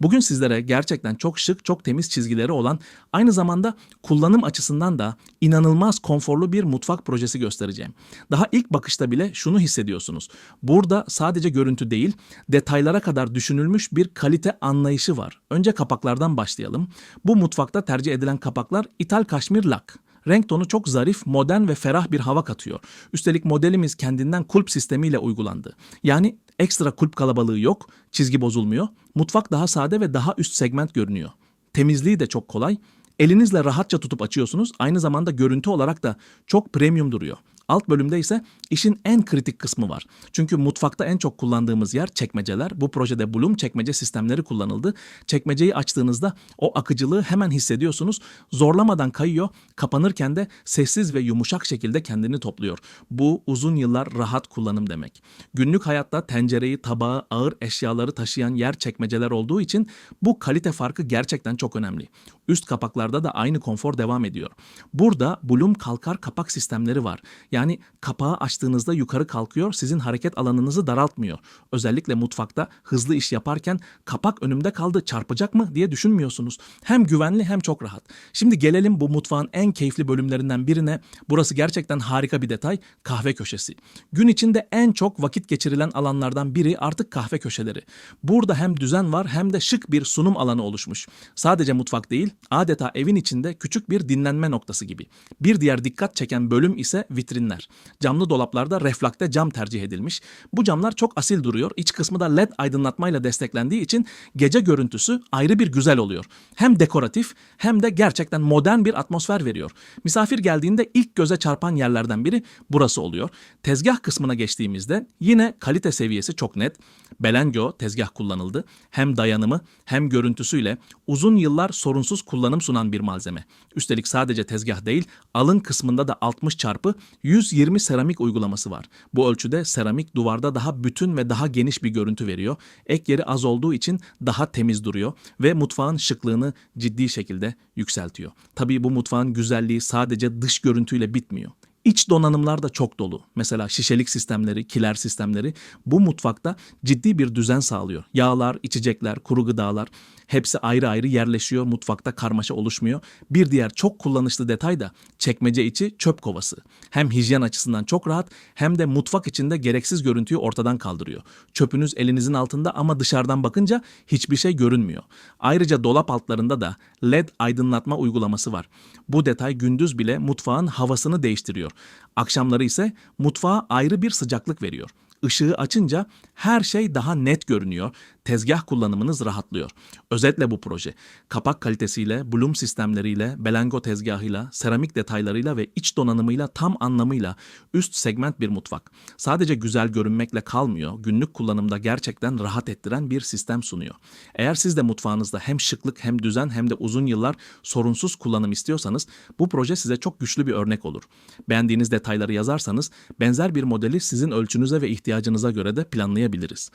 Bugün sizlere gerçekten çok şık, çok temiz çizgileri olan, aynı zamanda kullanım açısından da inanılmaz konforlu bir mutfak projesi göstereceğim. Daha ilk bakışta bile şunu hissediyorsunuz. Burada sadece görüntü değil, detaylara kadar düşünülmüş bir kalite anlayışı var. Önce kapaklardan başlayalım. Bu mutfakta tercih edilen kapaklar İthal Kaşmir Lak. Renk tonu çok zarif, modern ve ferah bir hava katıyor. Üstelik modelimiz kendinden kulp sistemiyle uygulandı. Yani ekstra kulp kalabalığı yok, çizgi bozulmuyor. Mutfak daha sade ve daha üst segment görünüyor. Temizliği de çok kolay. Elinizle rahatça tutup açıyorsunuz. Aynı zamanda görüntü olarak da çok premium duruyor. Alt bölümde ise işin en kritik kısmı var. Çünkü mutfakta en çok kullandığımız yer çekmeceler. Bu projede Bloom çekmece sistemleri kullanıldı. Çekmeceyi açtığınızda o akıcılığı hemen hissediyorsunuz. Zorlamadan kayıyor. Kapanırken de sessiz ve yumuşak şekilde kendini topluyor. Bu uzun yıllar rahat kullanım demek. Günlük hayatta tencereyi, tabağı, ağır eşyaları taşıyan yer çekmeceler olduğu için bu kalite farkı gerçekten çok önemli. Üst kapaklarda da aynı konfor devam ediyor. Burada Bloom kalkar kapak sistemleri var. Yani kapağı açtığınızda yukarı kalkıyor, sizin hareket alanınızı daraltmıyor. Özellikle mutfakta hızlı iş yaparken kapak önümde kaldı, çarpacak mı diye düşünmüyorsunuz. Hem güvenli hem çok rahat. Şimdi gelelim bu mutfağın en keyifli bölümlerinden birine. Burası gerçekten harika bir detay, kahve köşesi. Gün içinde en çok vakit geçirilen alanlardan biri artık kahve köşeleri. Burada hem düzen var hem de şık bir sunum alanı oluşmuş. Sadece mutfak değil, adeta evin içinde küçük bir dinlenme noktası gibi. Bir diğer dikkat çeken bölüm ise vitrinler. Camlı dolaplarda reflakte cam tercih edilmiş. Bu camlar çok asil duruyor. İç kısmı da led aydınlatmayla desteklendiği için gece görüntüsü ayrı bir güzel oluyor. Hem dekoratif hem de gerçekten modern bir atmosfer veriyor. Misafir geldiğinde ilk göze çarpan yerlerden biri burası oluyor. Tezgah kısmına geçtiğimizde yine kalite seviyesi çok net. Belengo tezgah kullanıldı. Hem dayanımı hem görüntüsüyle uzun yıllar sorunsuz kullanım sunan bir malzeme. Üstelik sadece tezgah değil, alın kısmında da 60 çarpı 120 seramik uygulaması var. Bu ölçüde seramik duvarda daha bütün ve daha geniş bir görüntü veriyor. Ek yeri az olduğu için daha temiz duruyor ve mutfağın şıklığını ciddi şekilde yükseltiyor. Tabii bu mutfağın güzelliği sadece dış görüntüyle bitmiyor. İç donanımlar da çok dolu. Mesela şişelik sistemleri, kiler sistemleri bu mutfakta ciddi bir düzen sağlıyor. Yağlar, içecekler, kuru gıdalar hepsi ayrı ayrı yerleşiyor. Mutfakta karmaşa oluşmuyor. Bir diğer çok kullanışlı detay da çekmece içi çöp kovası. Hem hijyen açısından çok rahat hem de mutfak içinde gereksiz görüntüyü ortadan kaldırıyor. Çöpünüz elinizin altında ama dışarıdan bakınca hiçbir şey görünmüyor. Ayrıca dolap altlarında da LED aydınlatma uygulaması var. Bu detay gündüz bile mutfağın havasını değiştiriyor. Akşamları ise mutfağa ayrı bir sıcaklık veriyor. Işığı açınca her şey daha net görünüyor. Tezgah kullanımınız rahatlıyor. Özetle bu proje kapak kalitesiyle, Bloom sistemleriyle, Belengo tezgahıyla, seramik detaylarıyla ve iç donanımıyla tam anlamıyla üst segment bir mutfak. Sadece güzel görünmekle kalmıyor. Günlük kullanımda gerçekten rahat ettiren bir sistem sunuyor. Eğer siz de mutfağınızda hem şıklık hem düzen hem de uzun yıllar sorunsuz kullanım istiyorsanız bu proje size çok güçlü bir örnek olur. Beğendiğiniz detayları yazarsanız benzer bir modeli sizin ölçünüze ve ihtiyacınıza göre de planlayabiliriz.